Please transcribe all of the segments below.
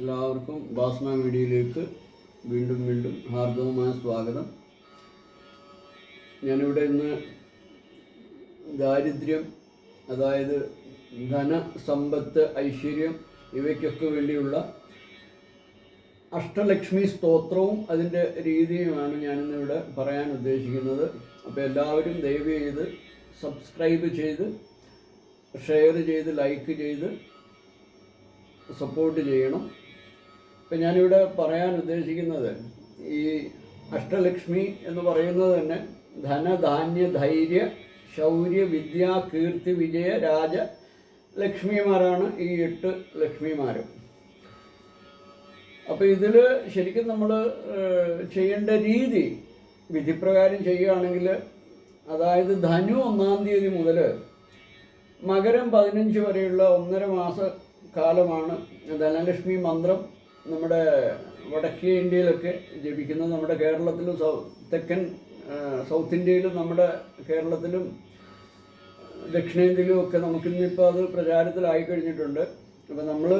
എല്ലാവർക്കും ബാസ്മ വീഡിയോയിലേക്ക് വീണ്ടും വീണ്ടും ഹാർദവമായ സ്വാഗതം. ഞാനിവിടെ ഇന്ന് ദാരിദ്ര്യം അതായത് ധന സമ്പത്ത് ഐശ്വര്യം ഇവയ്ക്കൊക്കെ വേണ്ടിയുള്ള അഷ്ടലക്ഷ്മി സ്തോത്രവും അതിന്റെ രീതിയുമാണ് ഞാനിന്നിവിടെ പറയാൻ ഉദ്ദേശിക്കുന്നത്. അപ്പോൾ എല്ലാവരും ദയവ് ചെയ്ത് സബ്സ്ക്രൈബ് ചെയ്ത് ഷെയർ ചെയ്ത് ലൈക്ക് ചെയ്ത് സപ്പോർട്ട് ചെയ്യണം. ഇപ്പം ഞാനിവിടെ പറയാൻ ഉദ്ദേശിക്കുന്നത് ഈ അഷ്ടലക്ഷ്മി എന്ന് പറയുന്നത് തന്നെ ധനധാന്യ ധൈര്യ ശൗര്യ വിദ്യ കീർത്തി വിജയ രാജ ലക്ഷ്മിമാരാണ് ഈ എട്ട് ലക്ഷ്മിമാരും. അപ്പോൾ ഇതിൽ ശരിക്കും നമ്മൾ ചെയ്യേണ്ട രീതി വിധിപ്രകാരം ചെയ്യുകയാണെങ്കിൽ അതായത് ധനു ഒന്നാം തീയതി മുതൽ മകരം പതിനഞ്ച് വരെയുള്ള ഒന്നര മാസ കാലമാണ് ധനലക്ഷ്മി മന്ത്രം നമ്മുടെ വടക്കേ ഇന്ത്യയിലൊക്കെ ജപിക്കുന്നത് നമ്മുടെ കേരളത്തിലും തെക്കൻ സൗത്ത് ഇന്ത്യയിലും നമ്മുടെ കേരളത്തിലും ദക്ഷിണേന്ത്യയിലും ഒക്കെ നമുക്കിന്നിപ്പോൾ അത് പ്രചാരത്തിലായി കഴിഞ്ഞിട്ടുണ്ട്. അപ്പം നമ്മൾ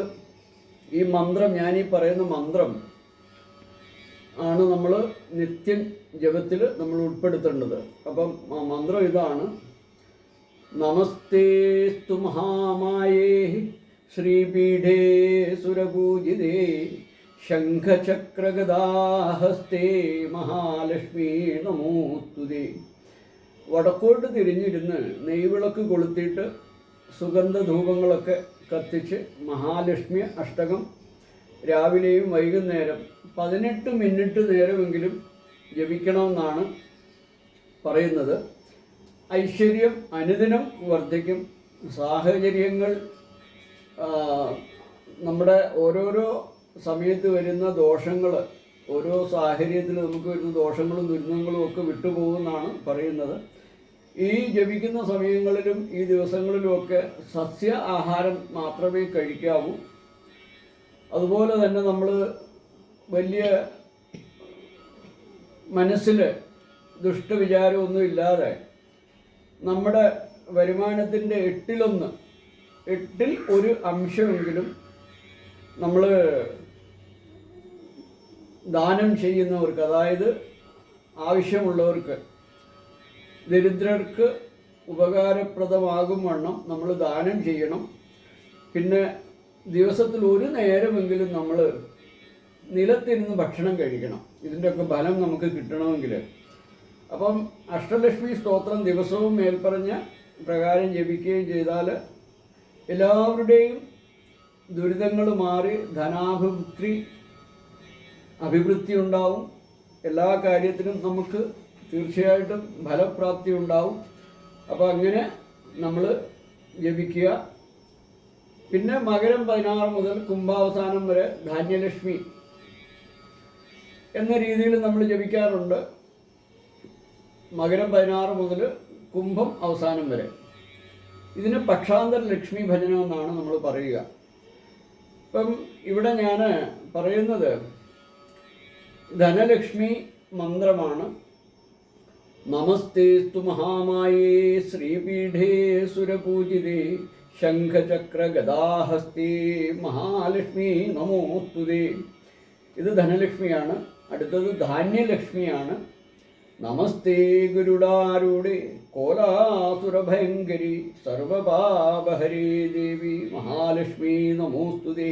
ഈ മന്ത്രം ഞാൻ ഈ പറയുന്ന മന്ത്രം ആണ് നമ്മൾ നിത്യം ജപത്തിൽ നമ്മൾ ഉൾപ്പെടുത്തേണ്ടത്. അപ്പം മന്ത്രം ഇതാണ് നമസ്തേസ്തു മഹാമായേ ശ്രീപീഠേ സുരപൂജിതേ ശംഖചക്രഗദാഹസ്തേ മഹാലക്ഷ്മി നമോസ്തുതി വടക്കോട്ട് തിരിഞ്ഞിരുന്ന് നെയ്വിളക്ക് കൊളുത്തിയിട്ട് സുഗന്ധധൂപങ്ങളൊക്കെ കത്തിച്ച് മഹാലക്ഷ്മി അഷ്ടകം രാവിലെയും വൈകുന്നേരം പതിനെട്ട് മിനിറ്റ് നേരമെങ്കിലും ജപിക്കണമെന്നാണ് പറയുന്നത്. ഐശ്വര്യം അനുദിനം വർദ്ധിക്കും. സാഹചര്യങ്ങൾ നമ്മുടെ ഓരോരോ സമയത്ത് വരുന്ന ദോഷങ്ങൾ ഓരോ സാഹചര്യത്തിൽ നമുക്ക് വരുന്ന ദോഷങ്ങളും ദുരിതങ്ങളും ഒക്കെ വിട്ടുപോകുമെന്നാണ് പറയുന്നത്. ഈ ജപിക്കുന്ന സമയങ്ങളിലും ഈ ദിവസങ്ങളിലുമൊക്കെ സസ്യ ആഹാരം മാത്രമേ കഴിക്കാവൂ. അതുപോലെ തന്നെ നമ്മൾ വലിയ മനസ്സിൽ ദുഷ്ടവിചാരമൊന്നും ഇല്ലാതെ നമ്മുടെ വരുമാനത്തിന്റെ എട്ടിലൊന്ന് എട്ടിൽ ഒരു അംശമെങ്കിലും നമ്മൾ ദാനം ചെയ്യുന്നവർക്ക് അതായത് ആവശ്യമുള്ളവർക്ക് ദരിദ്രർക്ക് ഉപകാരപ്രദമാകും വണ്ണം നമ്മൾ ദാനം ചെയ്യണം. പിന്നെ ദിവസത്തിൽ ഒരു നേരമെങ്കിലും നമ്മൾ നിലത്തിരുന്ന് ഭക്ഷണം കഴിക്കണം. ഇതിന്റെയൊക്കെ ഫലം നമുക്ക് കിട്ടണമെങ്കിൽ അപ്പം അഷ്ടലക്ഷ്മി സ്തോത്രം ദിവസവും മേൽപ്പറഞ്ഞ പ്രകാരം ജപിക്കുകയും ചെയ്താൽ എല്ലാവരുടെയും ദുരിതങ്ങൾ മാറി ധനാഭിവൃദ്ധി അഭിവൃദ്ധി ഉണ്ടാവും. എല്ലാ കാര്യത്തിനും നമുക്ക് തീർച്ചയായിട്ടും ഫലപ്രാപ്തി ഉണ്ടാവും. അപ്പോൾ അങ്ങനെ നമ്മൾ ജപിക്കുക. പിന്നെ മകരം പതിനാറ് മുതൽ കുംഭാവസാനം വരെ ധാന്യലക്ഷ്മി എന്ന രീതിയിൽ നമ്മൾ ജപിക്കാറുണ്ട്. മകരം പതിനാറ് മുതൽ കുംഭം അവസാനം വരെ. ഇതിന് പക്ഷാന്തര ലക്ഷ്മി ഭജനം എന്നാണ് നമ്മൾ പറയുക. ഇപ്പം ഇവിടെ ഞാൻ പറയുന്നത് ധനലക്ഷ്മി മന്ത്രമാണ്. നമസ്തേസ്തു മഹാമായേ ശ്രീപീഠേ സുരപൂജിതേ ശംഖചക്ര ഗദാഹസ്തേ മഹാലക്ഷ്മി നമോസ്തുതേ. ഇത് ധനലക്ഷ്മിയാണ്. അടുത്തത് ധാന്യലക്ഷ്മിയാണ്. നമസ്തേ ഗുരുടാരുടെ കോലാസുരഭയങ്കരി സർവപാപഹരേ ദേവി മഹാലക്ഷ്മി നമോസ്തുതേ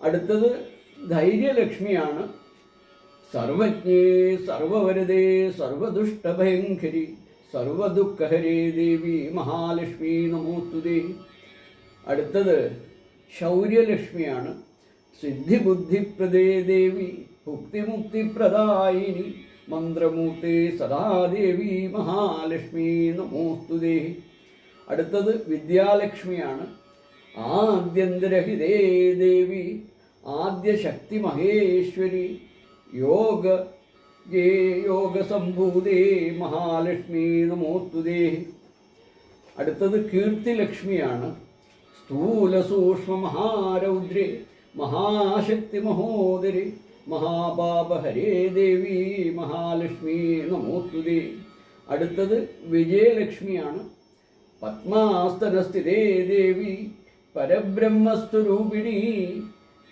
അടുത്തത് ധൈര്യലക്ഷ്മിയാണ്. സർവജ്ഞേ സർവവരദേ സർവദുഷ്ടഭയങ്കരി സർവദുഃഖഹരേ ദേവി മഹാലക്ഷ്മി നമോസ്തുതേ അടുത്തത് ശൗര്യലക്ഷ്മിയാണ്. സിദ്ധിബുദ്ധിപ്രദേ ദേവി ഭുക്തിമുക്തിപ്രദായിനി മന്ത്രമൂർത്തേ സദാദേവി മഹാലക്ഷ്മി നമോസ്തുതേ അടുത്തത് വിദ്യാലക്ഷ്മിയാണ്. ആദ്യന്തരഹിതേ ദേവി ആദ്യശക്തി മഹേശ്വരി യോഗ ജേ യോഗസംഭൂതേ മഹാലക്ഷ്മി നമോസ്തുതേ അടുത്തത് കീർത്തിലക്ഷ്മിയാണ്. സ്ഥൂല സൂക്ഷ്മ മഹാരൗദ്രേ മഹാശക്തി മഹോദരി മഹാപാപഹരേ ദേവി മഹാലക്ഷ്മി നമോസ്തുതി. അടുത്തത് വിജയലക്ഷ്മിയാണ്. പത്മാസ്തനസ്ഥിതേ ദേവി പരബ്രഹ്മസ്വരൂപിണി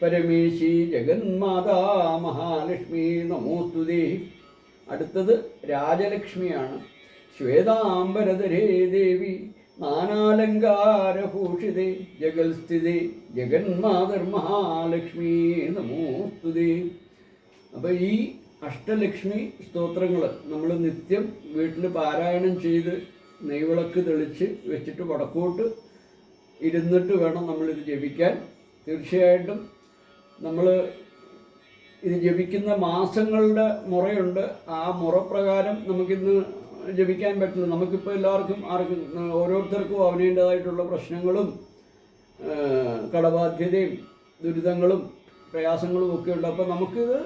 പരമേശി ജഗന്മാതാ മഹാലക്ഷ്മി നമോസ്തുതി. അടുത്തത് രാജലക്ഷ്മിയാണ്. ശ്വേതാംബരധരേ ദേവി നാനാലങ്കാരഭൂഷിതേ ജഗൽസ്ഥിതി ജഗന്മാതർ മഹാലക്ഷ്മി നമോസ്തുതേ. അപ്പോൾ ഈ അഷ്ടലക്ഷ്മി സ്തോത്രങ്ങൾ നമ്മൾ നിത്യം വീട്ടിൽ പാരായണം ചെയ്ത് നെയ്വിളക്ക് തെളിച്ച് വെച്ചിട്ട് വടക്കോട്ട് ഇരുന്നിട്ട് വേണം നമ്മളിത് ജപിക്കാൻ. തീർച്ചയായിട്ടും നമ്മൾ ഇത് ജപിക്കുന്ന മാസങ്ങളുടെ മുറയുണ്ട്. ആ മുറപ്രകാരം നമുക്കിന്ന് ജപിക്കാൻ പറ്റില്ല നമുക്കിപ്പോൾ എല്ലാവർക്കും ആർക്കും ഓരോരുത്തർക്കും അവനേണ്ടതായിട്ടുള്ള പ്രശ്നങ്ങളും കടബാധ്യതയും ദുരിതങ്ങളും പ്രയാസങ്ങളും ഒക്കെ ഉണ്ട്. അപ്പോൾ നമുക്കിത്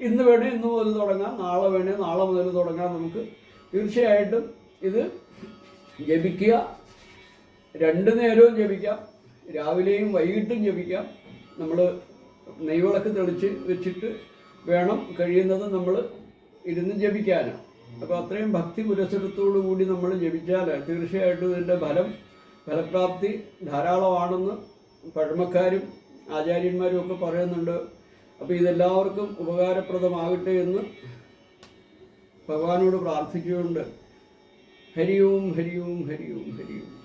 ഇന്ന് വേണേ ഇന്ന് മുതൽ തുടങ്ങാം. നാളെ വേണേ നാളെ മുതൽ തുടങ്ങാം നമുക്ക്. തീർച്ചയായിട്ടും ഇത് ജപിക്കുക. രണ്ട് നേരവും ജപിക്കാം. രാവിലെയും വൈകിട്ടും ജപിക്കാം. നമ്മൾ നെയ്വിളക്ക് തെളിച്ച് വെച്ചിട്ട് വേണം കഴിയുന്നത് നമ്മൾ ഇരുന്ന് ജപിക്കാനാണ് അപ്പോൾ അത്രയും ഭക്തി പുരസ്സരത്തോടു കൂടി നമ്മൾ ജപിച്ചാൽ തീർച്ചയായിട്ടും ഇതിന്റെ ഫലം ഫലപ്രാപ്തി ധാരാളമാണെന്ന് പഴമക്കാരും ആചാര്യന്മാരും ഒക്കെ പറയുന്നുണ്ട്. അപ്പോൾ ഇതെല്ലാവർക്കും ഉപകാരപ്രദമാകട്ടെ എന്ന് ഭഗവാനോട് പ്രാർത്ഥിച്ചുകൊണ്ട് ഹരിയും ഹരിയും ഹരിയും ഓം ഹരി ഓം ഹരി ഓം